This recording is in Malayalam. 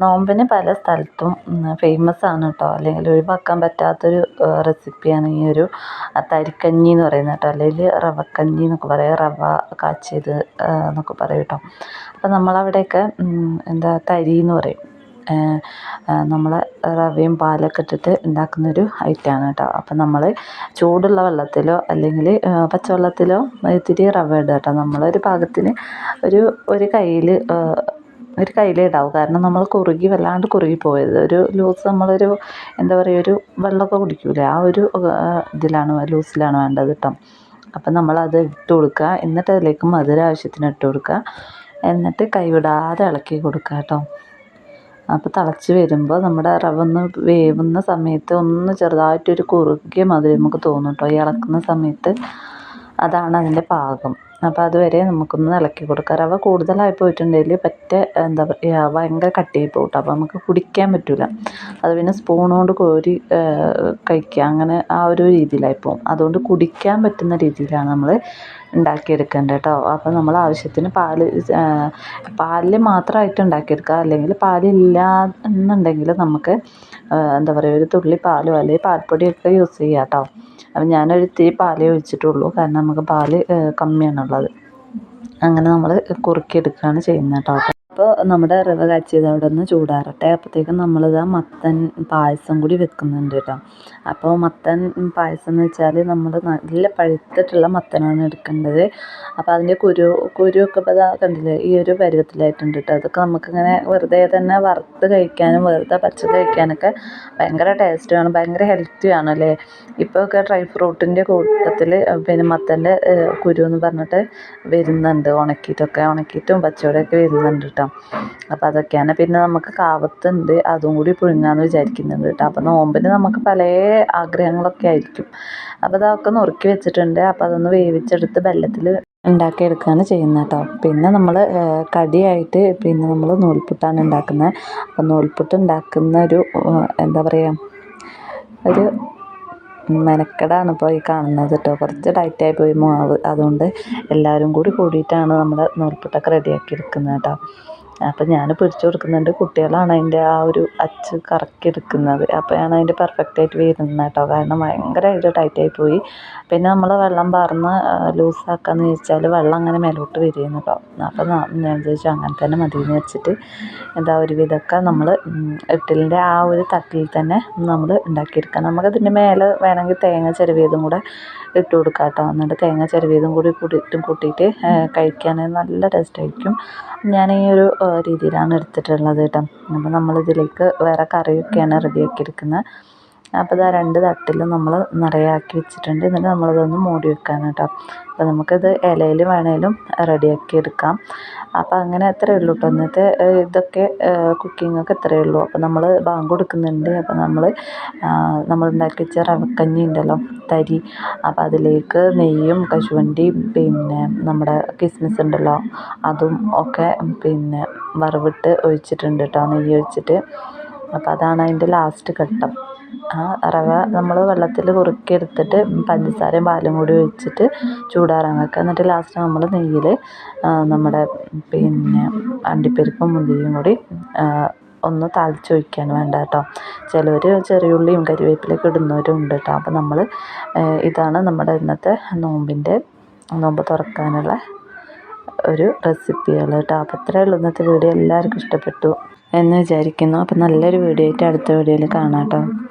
നോമ്പിന് പല സ്ഥലത്തും ഫേമസ് ആണ് കേട്ടോ അല്ലെങ്കിൽ ഒഴിവാക്കാൻ പറ്റാത്തൊരു റെസിപ്പിയാണ് ഈ ഒരു തരിക്കഞ്ഞി എന്ന് പറയുന്നത് കേട്ടോ അല്ലെങ്കിൽ റവക്കഞ്ഞി എന്നൊക്കെ പറയും. റവ കാച്ചിയത് എന്നൊക്കെ പറയും കേട്ടോ അപ്പോൾ നമ്മളവിടെയൊക്കെ എന്താ തരി എന്ന് പറയും. നമ്മൾ റവയും പാലൊക്കെ ഇട്ടിട്ട് ഉണ്ടാക്കുന്നൊരു ഐറ്റമാണ് കേട്ടോ അപ്പം നമ്മൾ ചൂടുള്ള വെള്ളത്തിലോ അല്ലെങ്കിൽ പച്ചവെള്ളത്തിലോ ഇത്തിരി റവ ഇടുക കേട്ടോ നമ്മളൊരു പാകത്തിന് ഒരു ഒരു കയ്യിൽ ഒരു കയ്യിലേ ഉണ്ടാവും കാരണം നമ്മൾ കുറുകി വല്ലാണ്ട് കുറുകി പോയത്. ഒരു ലൂസ് നമ്മളൊരു എന്താ പറയുക ഒരു വെള്ളമൊക്കെ കുടിക്കൂലേ? ആ ഒരു ഇതിലാണ് ലൂസിലാണ് വേണ്ടത് കേട്ടോ അപ്പം നമ്മളത് ഇട്ട് കൊടുക്കുക. എന്നിട്ട് അതിലേക്ക് മധുര ആവശ്യത്തിന് ഇട്ട് കൊടുക്കുക. എന്നിട്ട് കൈവിടാതെ ഇളക്കി കൊടുക്കുക കേട്ടോ അപ്പോൾ തിളച്ച് വരുമ്പോൾ നമ്മുടെ റവ ഒന്ന് വേവുന്ന സമയത്ത് ഒന്ന് ചെറുതായിട്ടൊരു കുറുകിയ മധുരം നമുക്ക് തോന്നും കേട്ടോ ഇളക്കുന്ന സമയത്ത് അതാണ് അതിന്റെ പാകം. അപ്പോൾ അതുവരെ നമുക്കൊന്ന് ഇളക്കി കൊടുക്കാം. റവ കൂടുതലായി പോയിട്ടുണ്ടെങ്കിൽ പറ്റ എന്താ പറയുക ഭയങ്കര കട്ടിയായി പോകും അപ്പോൾ നമുക്ക് കുടിക്കാൻ പറ്റില്ല അത് പിന്നെ സ്പൂൺ കൊണ്ട് കോരി കഴിക്കുക. അങ്ങനെ ആ ഒരു രീതിയിലായി പോകും അതുകൊണ്ട് കുടിക്കാൻ പറ്റുന്ന രീതിയിലാണ് നമ്മൾ ഉണ്ടാക്കിയെടുക്കേണ്ടത് കേട്ടോ. അപ്പോൾ നമ്മൾ ആവശ്യത്തിന് പാൽ പാലിൽ മാത്രമായിട്ട് ഉണ്ടാക്കിയെടുക്കുക. അല്ലെങ്കിൽ പാലില്ല എന്നുണ്ടെങ്കിൽ നമുക്ക് എന്താ പറയുക ഒരു തുള്ളി പാലോ അല്ലെങ്കിൽ പാൽപ്പൊടിയൊക്കെ യൂസ് ചെയ്യാം കേട്ടോ. അപ്പം ഞാനൊരു ഇത്തിരി പാലേ ഒഴിച്ചിട്ടുള്ളൂ. കാരണം നമുക്ക് പാൽ കമ്മിയാണുള്ളത്. അങ്ങനെ നമ്മൾ കുറുക്കിയെടുക്കുകയാണ് ചെയ്യുന്നത് കേട്ടോ. അപ്പോൾ നമ്മുടെ റവ കാച്ചിയത് അവിടെ നിന്ന് ചൂടാറട്ടെ. അപ്പോഴത്തേക്കും നമ്മളിതാ മത്തൻ പായസം കൂടി വെക്കുന്നുണ്ട് കേട്ടോ. അപ്പോൾ മത്തൻ പായസം എന്ന് വെച്ചാൽ നമ്മൾ നല്ല പഴുത്തിട്ടുള്ള മത്തനാണ് എടുക്കേണ്ടത്. അപ്പോൾ അതിന്റെ കുരു കുരുവൊക്കെ ഇപ്പോൾ കണ്ടില്ലേ ഈ ഒരു പരുവത്തിലായിട്ടുണ്ട് കേട്ടോ. അതൊക്കെ നമുക്കിങ്ങനെ വെറുതെ തന്നെ വറുത്ത് കഴിക്കാനും വെറുതെ പച്ച കഴിക്കാനൊക്കെ ഭയങ്കര ടേസ്റ്റുമാണ് ഭയങ്കര ഹെൽത്തിയാണ് അല്ലേ? ഇപ്പോഴൊക്കെ ഡ്രൈ ഫ്രൂട്ടിന്റെ കൂട്ടത്തിൽ പിന്നെ മത്തന്റെ കുരു എന്ന് പറഞ്ഞിട്ട് വരുന്നുണ്ട് ഉണക്കിയിട്ടൊക്കെ. ഉണക്കിയിട്ടും പച്ചയോടെയൊക്കെ വരുന്നുണ്ട് കേട്ടോ. അപ്പോൾ അതൊക്കെയാണ്. പിന്നെ നമുക്ക് കാവത്തുണ്ട്. അതും കൂടി പുഴുങ്ങാമെന്ന് വിചാരിക്കുന്നുണ്ട് കേട്ടോ. അപ്പോൾ നോമ്പിന് നമുക്ക് പല ആഗ്രഹങ്ങളൊക്കെ ആയിരിക്കും. അപ്പോൾ അതൊക്കെ നുറുക്കി വെച്ചിട്ടുണ്ട്. അപ്പോൾ അതൊന്ന് വേവിച്ചെടുത്ത് വെള്ളത്തിൽ ഉണ്ടാക്കിയെടുക്കുകയാണ് ചെയ്യുന്നത് കേട്ടോ. പിന്നെ നമ്മൾ കടിയായിട്ട് പിന്നെ നമ്മൾ നൂൽപുട്ടാണ് ഉണ്ടാക്കുന്നത്. അപ്പോൾ നൂൽപുട്ട് ഉണ്ടാക്കുന്ന ഒരു എന്താ പറയുക ഒരു മെനക്കെടാണ് ഇപ്പോൾ ഈ കാണുന്നത് കേട്ടോ. കുറച്ച് ടൈറ്റായി പോയി മാവ്. അതുകൊണ്ട് എല്ലാവരും കൂടി കൂടിയിട്ടാണ് നമ്മൾ നൂൽപുട്ടൊക്കെ റെഡിയാക്കി എടുക്കുന്നത് കേട്ടോ. അപ്പം ഞാൻ പിടിച്ചു കൊടുക്കുന്നുണ്ട്. കുട്ടികളാണ് അതിന്റെ ആ ഒരു അച്ച് കറക്കി എടുക്കുന്നത്. അപ്പോഴാണ് അതിന്റെ പെർഫെക്റ്റ് ആയിട്ട് വരുന്നത് കേട്ടോ. കാരണം ഭയങ്കരമായിട്ട് ടൈറ്റായി പോയി. പിന്നെ നമ്മൾ വെള്ളം പാർന്ന് ലൂസാക്കാന്ന് വെച്ചാൽ വെള്ളം അങ്ങനെ മേലോട്ട് വരികയാണ് കേട്ടോ. അപ്പം ഞാൻ വിചാരിച്ചു അങ്ങനെ തന്നെ മതി എന്ന് വെച്ചിട്ട് എന്താ ഒരു വിധമൊക്കെ നമ്മൾ ഇഡ്ഡലിന്റെ ആ ഒരു തട്ടിൽ തന്നെ നമ്മൾ ഉണ്ടാക്കിയെടുക്കാം. നമുക്കതിന്റെ മേലെ വേണമെങ്കിൽ തേങ്ങ ചെരുവിയതും കൂടെ ഇട്ട് കൊടുക്കാം കേട്ടോ. എന്നിട്ട് തേങ്ങ ചെരുവിയതും കൂടി കൂടിയിട്ടും കൂട്ടിയിട്ട് കഴിക്കാൻ നല്ല ടേസ്റ്റ് ആയിരിക്കും. ഞാൻ ഈ ഒരു രീതിയിലാണ് എടുത്തിട്ടുള്ളത് കേട്ടോ. അപ്പോൾ നമ്മളിതിലേക്ക് വേറെ കറിയൊക്കെയാണ് റെഡിയാക്കി എടുക്കുന്നത് അപ്പോൾ ഇതാ രണ്ട് തട്ടിലും നമ്മൾ നിറയാക്കി വെച്ചിട്ടുണ്ട്. എന്നിട്ട് നമ്മളിതൊന്ന് മൂടി വെക്കാൻ കേട്ടോ. അപ്പോൾ നമുക്കിത് ഇലയിൽ വേണേലും റെഡിയാക്കി എടുക്കാം. അപ്പോൾ അങ്ങനെ അത്രയേ ഉള്ളൂ കേട്ടോ ഇന്നത്തെ ഇതൊക്കെ കുക്കിങ്ങൊക്കെ ഇത്രയേ ഉള്ളൂ. അപ്പോൾ നമ്മൾ ബാങ്ക് കൊടുക്കുന്നുണ്ട്. അപ്പോൾ നമ്മൾ നമ്മൾ ഉണ്ടാക്കി വെച്ച റവക്കഞ്ഞി ഉണ്ടല്ലോ തരി. അപ്പോൾ അതിലേക്ക് നെയ്യും കശുവണ്ടിയും പിന്നെ നമ്മുടെ കിസ്മിസ് ഉണ്ടല്ലോ അതും ഒക്കെ പിന്നെ വറവിട്ട് ഒഴിച്ചിട്ടുണ്ട് കേട്ടോ നെയ്യ് ഒഴിച്ചിട്ട്. അപ്പോൾ അതാണ് അതിന്റെ ലാസ്റ്റ് ഘട്ടം. ആ റവ നമ്മൾ വെള്ളത്തിൽ കുറുക്കിയെടുത്തിട്ട് പഞ്ചസാരയും പാലും കൂടി ഒഴിച്ചിട്ട് ചൂടാറാൻ വെക്കുക. എന്നിട്ട് ലാസ്റ്റ് നമ്മൾ നെയ്യിൽ നമ്മുടെ പിന്നെ അണ്ടിപ്പരിപ്പും മുന്തിരിയും കൂടി ഒന്ന് താളിച്ചൊഴിക്കാൻ വേണ്ട കേട്ടോ. ചിലർ ചെറിയുള്ളിയും കരിവേപ്പിലൊക്കെ ഇടുന്നവരും ഉണ്ട് കേട്ടോ. അപ്പോൾ നമ്മൾ ഇതാണ് നമ്മുടെ ഇന്നത്തെ നോമ്പിന്റെ നോമ്പ് തുറക്കാനുള്ള ഒരു റെസിപ്പിയാണ് കേട്ടോ. അപ്പം അത്രേ ഉള്ളൂ ഇന്നത്തെ വീഡിയോ. എല്ലാവർക്കും ഇഷ്ടപ്പെട്ടു എന്ന് വിചാരിക്കുന്നു. അപ്പം നല്ലൊരു വീഡിയോ ആയിട്ട് അടുത്ത വീഡിയോയിൽ കാണാം കേട്ടോ.